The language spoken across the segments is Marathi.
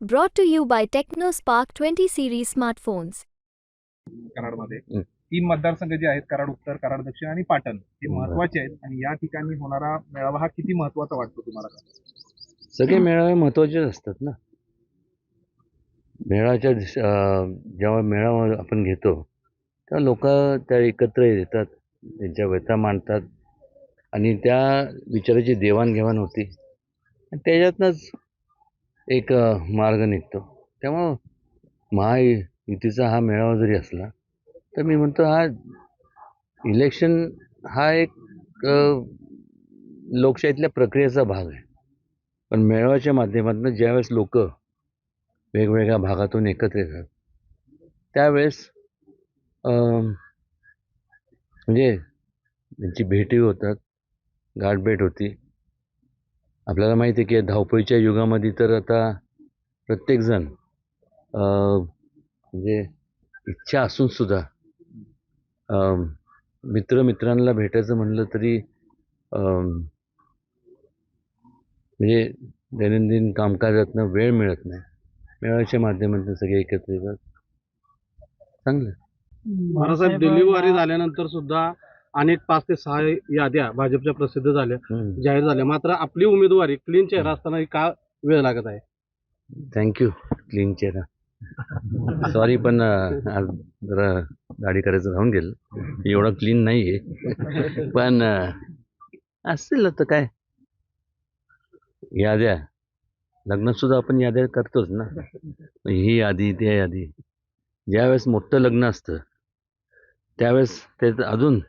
Brought to you by TechnoSpark 20 series smartphones. कराडमध्ये हं. तीन मतदारसंघ जे आहेत कराड उत्तर कराड दक्षिण आणि पाटण हे. महत्त्वाचे आहेत आणि या ठिकाणी होणारा मेळावा हा किती महत्त्वाचा वाटतो तुम्हाला सगळे मेळावे महत्त्वाचेच असतात ना मेळाच्या जेव्हा मेळावा आपण घेतो तेव्हा लोक त्या एकत्र येतात त्यांच्या व्यथा मांडतात आणि त्या विचाराची देवाणघेवाण होती आणि त्याच्यातनंच एक मार्ग निघतो. त्यामुळं महायुतीचा हा मेळावा जरी असला तर मी म्हणतो हा इलेक्शन हा एक लोकशाहीतल्या प्रक्रियेचा भाग आहे. पण मेळाव्याच्या माध्यमातून ज्यावेळेस लोक वेगवेगळ्या भागातून एकत्र येतात त्यावेळेस म्हणजे त्यांची भेटी होतात गाठभेट होती. आपल्याला माहिती आहे की धावपळीच्या युगामध्ये तर आता प्रत्येकजण अं, म्हणजे इच्छा असूनसुद्धा अं, मित्र मित्रांना भेटायचं म्हणलं तरी अं, म्हणजे दैनंदिन कामकाजातनं वेळ मिळत नाही. मेळाव्याच्या माध्यमातून सगळे एकत्र येतात. चांगलं. बाळासाहेब डिलिव्हरी झाल्यानंतर सुद्धा अनेक पाच ते सहा याद्या भाजपच्या प्रसिद्ध झाल्या जाहीर झाल्या. मात्र आपली उमेदवारी क्लीन चेहरा असताना का वेळ लागत आहे? थँक्यू क्लीन चेहरा. सॉरी पण आज जरा गाडी करायचं राहून गेलं. एवढं क्लीन नाही आहे पण असेल तर काय? याद्या. लग्न सुद्धा आपण याद्या करतोच ना. ही यादी त्या यादी. ज्यावेळेस मोठं लग्न असतं त्यावेळेस ते अजून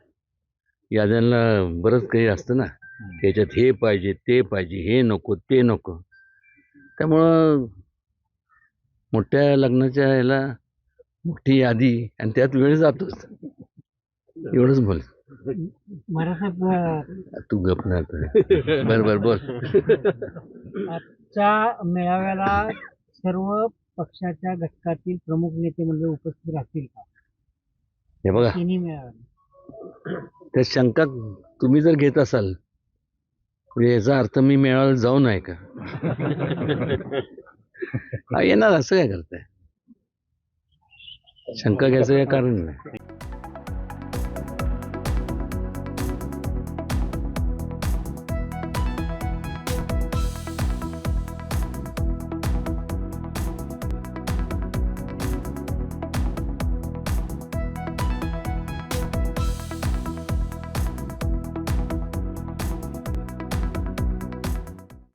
याद्यांना बरंच काही असतं ना. त्याच्यात हे पाहिजे ते पाहिजे हे नको ते नको. त्यामुळं मोठ्या लग्नाच्या ह्याला मोठी यादी आणि त्यात वेळ जातोच. एवढंच बोल. तू गप ना आता. बर बर बोल. आजच्या मेळाव्याला सर्व पक्षाच्या घटकातील प्रमुख नेते म्हणजे उपस्थित राहतील का? हे बघा. त्या शंका तुम्ही जर घेत असाल म्हणजे याचा अर्थ मी मेळायला जाऊ नये का? हा, येणार असं काय करताय? शंका घ्यायचं काय कारण नाही.